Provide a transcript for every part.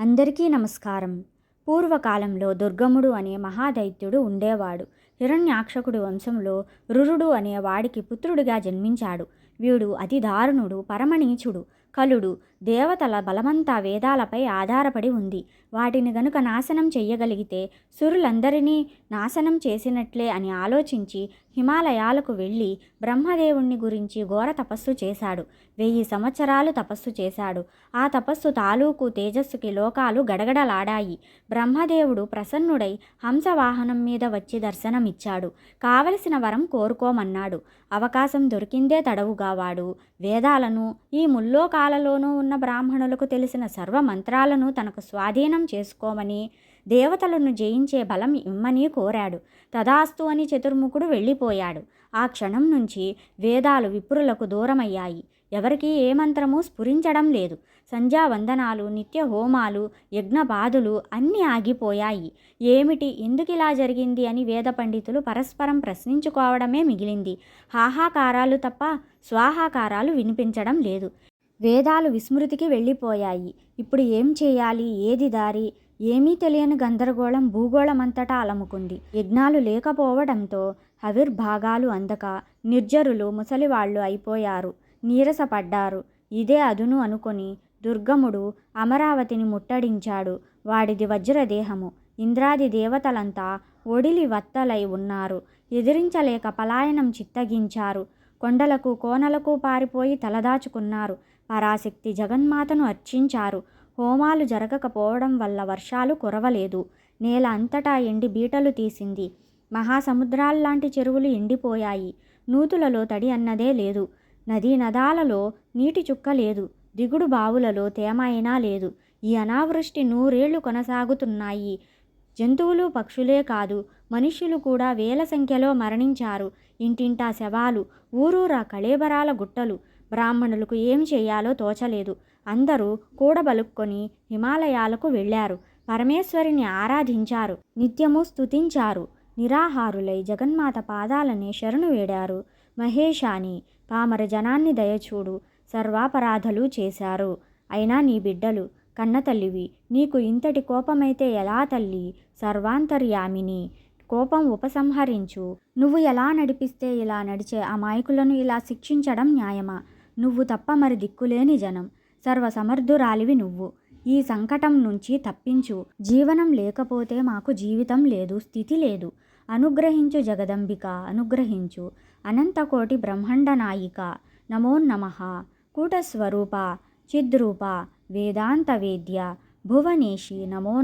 అందరికీ నమస్కారం. పూర్వకాలంలో దుర్గముడు అనే మహాదైత్యుడు ఉండేవాడు. హిరణ్యాక్షకుడి వంశంలో రురుడు అనే వాడికి పుత్రుడిగా జన్మించాడు. వీడు అతి దారుణుడు పరమనీచుడు కలుడు దేవతల బలమంతా వేదాలపై ఆధారపడి ఉంది. వాటిని గనుక నాశనం చెయ్యగలిగితే సురులందరినీ నాశనం చేసినట్లే అని ఆలోచించి హిమాలయాలకు వెళ్ళి బ్రహ్మదేవుణ్ణి గురించి ఘోర తపస్సు చేశాడు. వెయ్యి సంవత్సరాలు తపస్సు చేశాడు. ఆ తపస్సు తాలూకు తేజస్సుకి లోకాలు గడగడలాడాయి. బ్రహ్మదేవుడు ప్రసన్నుడై హంసవాహనం మీద వచ్చి దర్శనమిచ్చాడు. కావలసిన వరం కోరుకోమన్నాడు. అవకాశం దొరికిందే తడవుగా వాడు. వేదాలను ఈ ముల్లోకాలలోనూ ఉన్న బ్రాహ్మణులకు తెలిసిన సర్వ మంత్రాలను తనకు స్వాధీనం చేసుకోమని దేవతలను జయించే బలం ఇమ్మని కోరాడు. తదాస్తు అని చతుర్ముఖుడు వెళ్ళిపోయాడు. ఆ క్షణం నుంచి వేదాలు విప్రులకు దూరమయ్యాయి. ఎవరికీ ఏ మంత్రము స్ఫురించడం లేదు. సంధ్యావందనాలు నిత్య హోమాలు యజ్ఞపాదులు అన్నీ ఆగిపోయాయి. ఏమిటి? ఎందుకిలా జరిగింది? అని వేద పండితులు పరస్పరం ప్రశ్నించుకోవడమే మిగిలింది. హాహాకారాలు తప్ప స్వాహాకారాలు వినిపించడం లేదు. వేదాలు విస్మృతికి వెళ్ళిపోయాయి. ఇప్పుడు ఏం చేయాలి? ఏది దారి? ఏమీ తెలియని గందరగోళం భూగోళమంతటా అలముకుంది. యజ్ఞాలు లేకపోవడంతో హవిర్భాగాలు అందక నిర్జరులు ముసలివాళ్ళు అయిపోయారు. నీరసపడ్డారు. ఇదే అదును అనుకొని దుర్గముడు అమరావతిని ముట్టడించాడు. వాడిది వజ్రదేహము. ఇంద్రాది దేవతలంతా ఒడిలి వత్తలై ఉన్నారు. ఎదిరించలేక పలాయనం చిత్తగించారు. కొండలకు కోనలకు పారిపోయి తలదాచుకున్నారు. పరాశక్తి జగన్మాతను అర్చించారు. హోమాలు జరగకపోవడం వల్ల వర్షాలు కురవలేదు. నేల అంతటా ఎండి బీటలు తీసింది. మహాసముద్రాల్లాంటి చెరువులు ఎండిపోయాయి. నూతులలో తడి అన్నదే లేదు. నదీ నదాలలో నీటి చుక్క లేదు. దిగుడు బావులలో తేమ అయినా లేదు. ఈ అనావృష్టి నూరేళ్ళు కొనసాగుతున్నాయి. జంతువులు పక్షులే కాదు మనుష్యులు కూడా వేల సంఖ్యలో మరణించారు. ఇంటింటా శవాలు ఊరూరా కళేబరాల గుట్టలు బ్రాహ్మణులకు ఏం చేయాలో తోచలేదు. అందరూ కూడబలుక్కొని హిమాలయాలకు వెళ్ళారు. పరమేశ్వరిని ఆరాధించారు. నిత్యము స్తుతించారు. నిరాహారులై జగన్మాత పాదాలనే శరణు వేడారు. మహేషాని పామర జనాన్ని దయచూడు సర్వాపరాధలు చేశారు. అయినా నీ బిడ్డలు కన్నతల్లివి నీకు ఇంతటి కోపమైతే ఎలా తల్లి? సర్వాంతర్యామిని కోపం ఉపసంహరించు. నువ్వు ఎలా నడిపిస్తే ఇలా నడిచే అమాయకులను ఇలా శిక్షించడం న్యాయమా? నువ్వు తప్ప మరి దిక్కులేని జనం. సర్వసమర్థురాలివి నువ్వు. ఈ సంకటం నుంచి తప్పించు. జీవనం లేకపోతే మాకు జీవితం లేదు స్థితి లేదు. అనుగ్రహించు జగదంబిక అనుగ్రహించు. అనంతకోటి బ్రహ్మాండ నాయిక. నమో నమ. కూటస్వరూప చిద్రూప వేదాంత వేద్య. భువనేషి నమో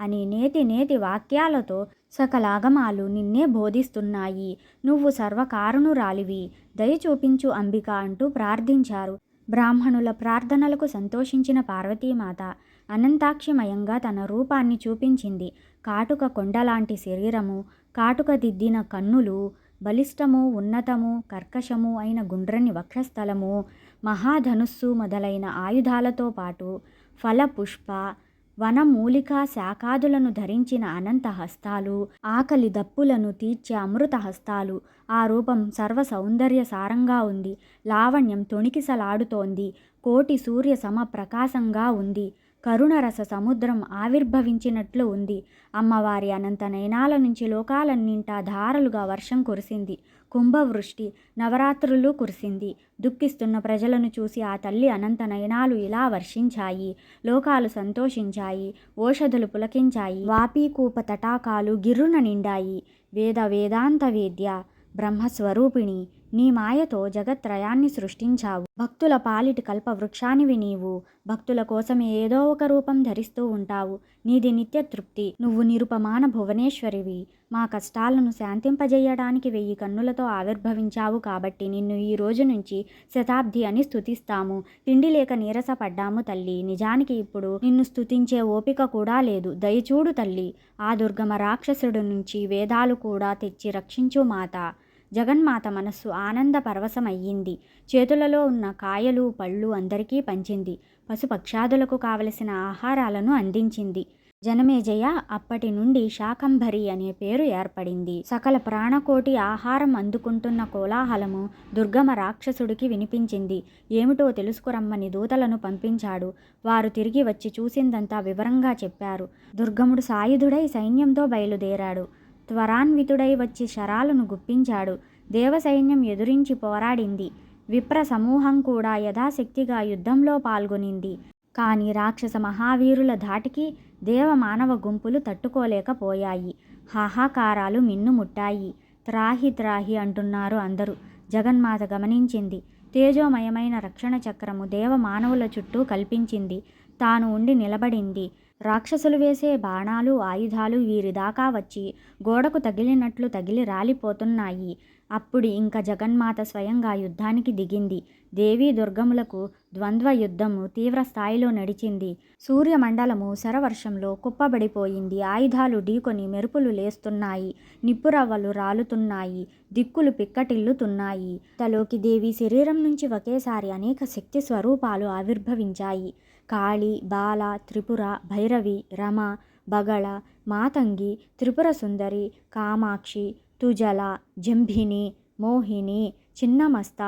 అని నేతి నేతి వాక్యాలతో సకలాగమాలు నిన్నే బోధిస్తున్నాయి. నువ్వు సర్వకారుణురాలివి. దయ చూపించు అంబిక అంటూ ప్రార్థించారు. బ్రాహ్మణుల ప్రార్థనలకు సంతోషించిన పార్వతీమాత అనంతాక్షిమయంగా తన రూపాన్ని చూపించింది. కాటుక కొండలాంటి శరీరము కాటుక దిద్దిన కన్నులు బలిష్టము ఉన్నతము కర్కశము అయిన గుండ్రని వక్షస్థలము మహాధనుస్సు మొదలైన ఆయుధాలతో పాటు ఫలపుష్ప వనమూలికా శాఖాదులను ధరించిన అనంత హస్తాలు ఆకలి దప్పులను తీర్చే అమృత హస్తాలు ఆ రూపం సర్వ సౌందర్య సారంగా ఉంది. లావణ్యం తొణికిసలాడుతోంది. కోటి సూర్య సమ ప్రకాశంగా ఉంది. కరుణరస సముద్రం ఆవిర్భవించినట్లు ఉంది. అమ్మవారి అనంత నయనాల నుంచి లోకాలన్నింటా ధారలుగా వర్షం కురిసింది. కుంభవృష్టి నవరాత్రులు కురిసింది. దుఃఖిస్తున్న ప్రజలను చూసి ఆ తల్లి అనంత నయనాలు ఇలా వర్షించాయి. లోకాలు సంతోషించాయి. ఓషధులు పులకించాయి. వాపీకూప తటాకాలు గిర్రున నిండాయి. వేద వేదాంత వేద్య బ్రహ్మస్వరూపిణి నీ మాయతో జగత్రయాన్ని సృష్టించావు. భక్తుల పాలిటి కల్ప వృక్షానివి నీవు. భక్తుల కోసం ఏదో ఒక రూపం ధరిస్తూ ఉంటావు. నీది నిత్య తృప్తి. నువ్వు నిరుపమాన భువనేశ్వరివి. మా కష్టాలను శాంతింపజేయడానికి వెయ్యి కన్నులతో ఆవిర్భవించావు కాబట్టి నిన్ను ఈ రోజు నుంచి శతాబ్ది అని స్థుతిస్తాము తిండి లేక నీరసపడ్డాము తల్లి. నిజానికి ఇప్పుడు నిన్ను స్థుతించే ఓపిక కూడా లేదు. దయచూడు తల్లి. ఆ దుర్గమ రాక్షసుడు నుంచి వేదాలు కూడా తెచ్చి రక్షించు మాత. జగన్మాత మనస్సు ఆనంద పరవశమయ్యింది. చేతులలో ఉన్న కాయలు పళ్ళు అందరికీ పంచింది. పశుపక్షాదులకు కావలసిన ఆహారాలను అందించింది. జనమేజయ అప్పటి నుండి శాకంభరి అనే పేరు ఏర్పడింది. సకల ప్రాణకోటి ఆహారం అందుకుంటున్న కోలాహలము దుర్గమ రాక్షసుడికి వినిపించింది. ఏమిటో తెలుసుకురమ్మని దూతలను పంపించాడు. వారు తిరిగి వచ్చి చూసిందంతా వివరంగా చెప్పారు. దుర్గముడు సాయుధుడై సైన్యంతో బయలుదేరాడు. త్వరాన్వితుడై వచ్చి శరాలను గుప్పించాడు. దేవసైన్యం ఎదురించి పోరాడింది. విప్ర సమూహం కూడా యథాశక్తిగా యుద్ధంలో పాల్గొనింది. కానీ రాక్షస మహావీరుల ధాటికి దేవ మానవ గుంపులు తట్టుకోలేకపోయాయి. హాహాకారాలు మిన్నుముట్టాయి త్రాహి త్రాహి అంటున్నారు అందరూ. జగన్మాత గమనించింది. తేజోమయమైన రక్షణ చక్రము దేవ మానవుల చుట్టూ కల్పించింది. తాను ఉండి నిలబడింది. రాక్షసులు వేసే బాణాలు ఆయుధాలు వీరి దాకా వచ్చి గోడకు తగిలినట్లు తగిలి రాలిపోతున్నాయి. అప్పుడు ఇంకా జగన్మాత స్వయంగా యుద్ధానికి దిగింది. దేవీ దుర్గములకు ద్వంద్వ యుద్ధము తీవ్ర స్థాయిలో నడిచింది. సూర్యమండలము శరవర్షంలో కుప్పబడిపోయింది. ఆయుధాలు ఢీకొని మెరుపులు లేస్తున్నాయి. నిప్పురవ్వలు రాలుతున్నాయి. దిక్కులు పిక్కటిల్లుతున్నాయి. తలోకి దేవి శరీరం నుంచి ఒకేసారి అనేక శక్తి స్వరూపాలు ఆవిర్భవించాయి. కాళి బాల త్రిపుర భైరవి రమ బగళ మాతంగి త్రిపుర సుందరి కామాక్షి తుజల జంభిని మోహిని చిన్నమస్త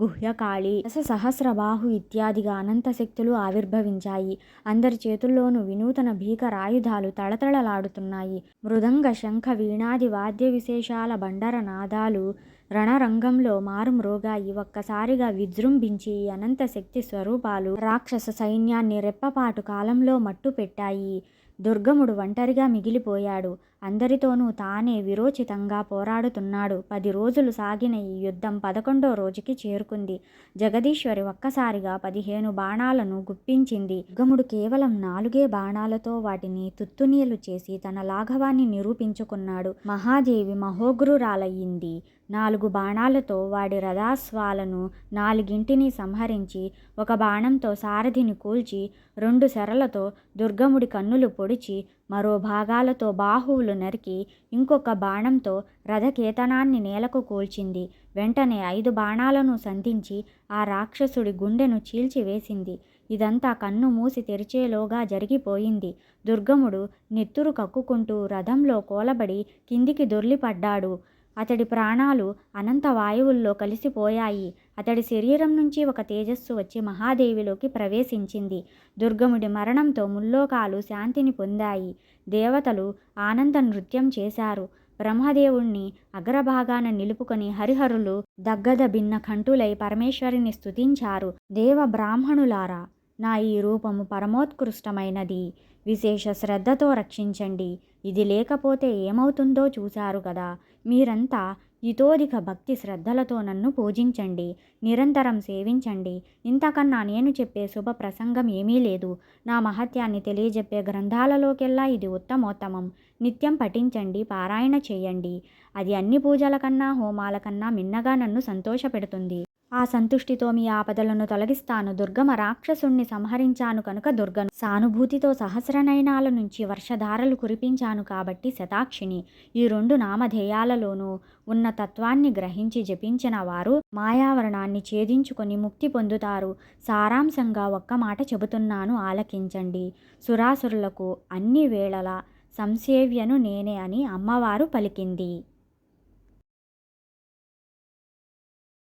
గుహ్యకాళి దశ సహస్రబాహు ఇత్యాదిగా అనంత శక్తులు ఆవిర్భవించాయి. అందరి చేతుల్లోనూ వినూతన భీకరాయుధాలు తళతళలాడుతున్నాయి. మృదంగ శంఖ వీణాది వాద్య విశేషాల బండర నాదాలు రణరంగంలో మారుమ్రోగాయి. ఒక్కసారిగా విజృంభించి ఈ అనంత శక్తి స్వరూపాలు రాక్షస సైన్యాన్ని రెప్పపాటు కాలంలో మట్టు పెట్టాయి దుర్గముడు ఒంటరిగా మిగిలిపోయాడు. అందరితోనూ తానే విరోచితంగా పోరాడుతున్నాడు. పది రోజులు సాగిన ఈ యుద్ధం పదకొండో రోజుకి చేరుకుంది. జగదీశ్వరి ఒక్కసారిగా పదిహేను బాణాలను గుప్పించింది. దుర్గముడు కేవలం నాలుగే బాణాలతో వాటిని తుత్తునీలు చేసి తన లాఘవాన్ని నిరూపించుకున్నాడు. మహాదేవి మహోగ్రురాలయ్యింది. నాలుగు బాణాలతో వాడి రథాస్వాలను నాలుగింటిని సంహరించి ఒక బాణంతో సారథిని కూల్చి రెండు శరలతో దుర్గముడి కన్నులు పొడిచి మరో భాగాలతో బాహువులు నరికి ఇంకొక బాణంతో రథకేతనాన్ని నేలకు కూల్చింది. వెంటనే ఐదు బాణాలను సంధించి ఆ రాక్షసుడి గుండెను చీల్చివేసింది ఇదంతా కన్ను మూసి తెరిచేలోగా జరిగిపోయింది. దుర్గముడు నెత్తురు కక్కుకుంటూ రథంలో కోలబడి కిందికి దొర్లిపడ్డాడు. అతడి ప్రాణాలు అనంత వాయువుల్లో కలిసిపోయాయి. అతడి శరీరం నుంచి ఒక తేజస్సు వచ్చి మహాదేవిలోకి ప్రవేశించింది. దుర్గముడి మరణంతో ముల్లోకాలు శాంతిని పొందాయి. దేవతలు ఆనంద నృత్యం చేశారు. బ్రహ్మదేవుణ్ణి అగ్రభాగాన నిలుపుకొని హరిహరులు దగ్గద భిన్న కంఠులై పరమేశ్వరిని స్తుతించారు. దేవ బ్రాహ్మణులారా నా ఈ రూపము పరమోత్కృష్టమైనది. విశేష శ్రద్ధతో రక్షించండి. ఇది లేకపోతే ఏమవుతుందో చూశారు కదా. మీరంతా ఇతోధిక భక్తి శ్రద్ధలతో నన్ను పూజించండి. నిరంతరం సేవించండి. ఇంతకన్నా నేను చెప్పే శుభ ప్రసంగం ఏమీ లేదు. నా మహత్యాన్ని తెలియజెప్పే గ్రంథాలలోకెల్లా ఇది ఉత్తమోత్తమం. నిత్యం పఠించండి పారాయణ చేయండి. అది అన్ని పూజల కన్నా హోమాల కన్నా మిన్నగా నన్ను సంతోషపెడుతుంది. ఆ సంతుష్టితో మీ ఆపదలను తొలగిస్తాను. దుర్గమ రాక్షసుణ్ణి సంహరించాను కనుక దుర్గను సానుభూతితో సహస్రనయనాల నుంచి వర్షధారలు కురిపించాను కాబట్టి శతాక్షిని ఈ రెండు నామధేయాలలోనూ ఉన్న తత్వాన్ని గ్రహించి జపించిన వారు మాయావరణాన్ని ఛేదించుకొని ముక్తి పొందుతారు. సారాంశంగా ఒక్క మాట చెబుతున్నాను ఆలకించండి. సురాసురులకు అన్ని వేళలా సంసేవ్యను నేనే అని అమ్మవారు పలికింది.